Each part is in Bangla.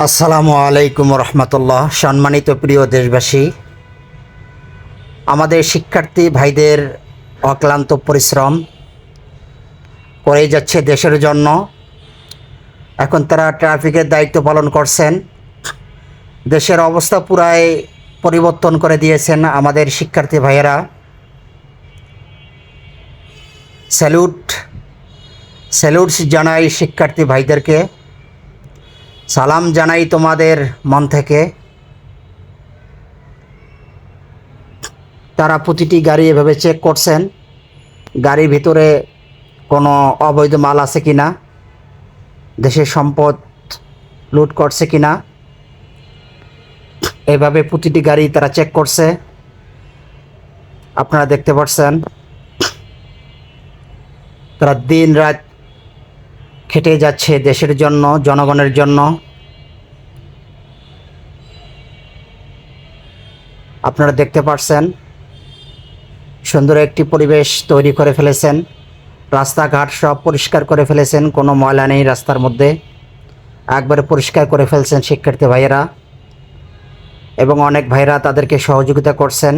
আসসালামু আলাইকুম রহমতুল্লাহ। সম্মানিত প্রিয় দেশবাসী, আমাদের শিক্ষার্থী ভাইদের অক্লান্ত পরিশ্রম করে যাচ্ছে দেশের জন্য। এখন তারা ট্রাফিকের দায়িত্ব পালন করছেন। দেশের অবস্থা পুরাই পরিবর্তন করে দিয়েছেন আমাদের শিক্ষার্থী ভাইয়েরা। স্যালুট স্যালুটস জানাই শিক্ষার্থী ভাইদেরকে। সালাম জানাই তোমাদের মন থেকে। তারা প্রতিটি গাড়ি এভাবে চেক করছেন। গাড়ির ভিতরে কোনো অবৈধ মাল আছে কি না দেশের সম্পদ লুট করছে কি না এভাবে প্রতিটি গাড়ি তারা চেক করছে। আপনারা দেখতে পাচ্ছেন, তারা দিন রাত খেটে যাচ্ছে দেশের জন্য, জনগণের জন্য। আপনারা দেখতে পাচ্ছেন সুন্দর একটি পরিবেশ তৈরি করে ফেলেছেন। রাস্তাঘাট সব পরিষ্কার করে ফেলেছেন, কোনো ময়লা নেই রাস্তার মধ্যে। একবারে পরিষ্কার করে ফেলছেন শিক্ষার্থী ভাইয়েরা এবং অনেক ভাইরা তাদেরকে সহযোগিতা করছেন।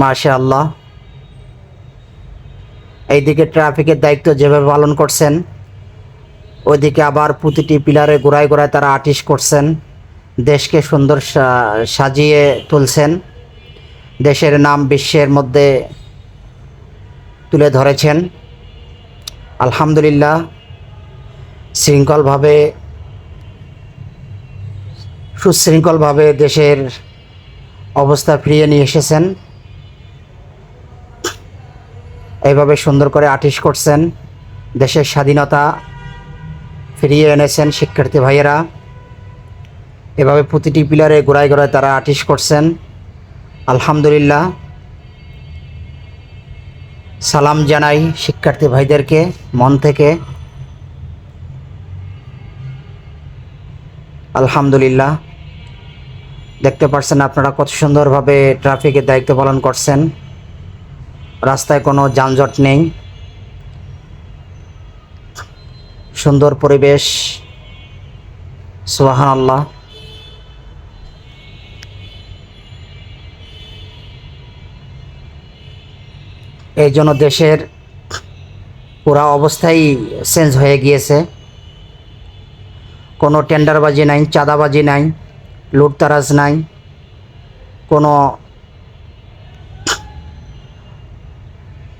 মাশা আল্লাহ এইদিকে ট্রাফিকের দায়িত্ব যেভাবে পালন করছেন, ওইদিকে আবার প্রতিটি পিলারে গোড়ায় গোড়ায় তারা আর্টিস্ট করছেন। দেশকে সুন্দর সাজিয়ে তুলছেন। দেশের নাম বিশ্বের মধ্যে তুলে ধরেছেন। আলহামদুলিল্লাহ, শৃঙ্খলভাবে, সুশৃঙ্খলভাবে দেশের অবস্থা ফিরিয়ে নিয়ে এসেছেন। এইভাবে সুন্দর করে আর্টিস্ট করছেন, দেশের স্বাধীনতা ফিরিয়ে এনেছেন শিক্ষার্থী ভাইয়েরা। এভাবে প্রতিটি পিলারে গোড়ায় গোড়ায় তারা আর্টিস্ট করছেন। আলহামদুলিল্লাহ। সালাম জানাই শিক্ষার্থী ভাইদেরকে মন থেকে। আলহামদুলিল্লাহ। দেখতে পাচ্ছেন আপনারা কত সুন্দরভাবে ট্রাফিকের দায়িত্ব পালন করছেন। রাস্তায় কোনো যানজট নেই। সুন্দর পরিবেশ। সুবাহান আল্লাহ এই জন্য দেশের পুরা অবস্থাই চেঞ্জ হয়ে গিয়েছে। কোনো টেন্ডারবাজি নাই, চাঁদাবাজি নাই, লুটতারাজ নাই, কোনো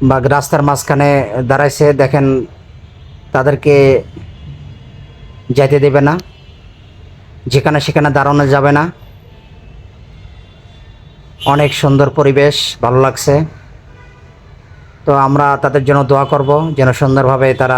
বা রাস্তার মাঝখানে দাঁড়াইছে, দেখেন তাদেরকে যাইতে দেবে না। যেখানে সেখানে দাঁড়ানো যাবে না। অনেক সুন্দর পরিবেশ, ভালো লাগছে। তো আমরা তাদের জন্য দোয়া করব, যেন সুন্দরভাবে তারা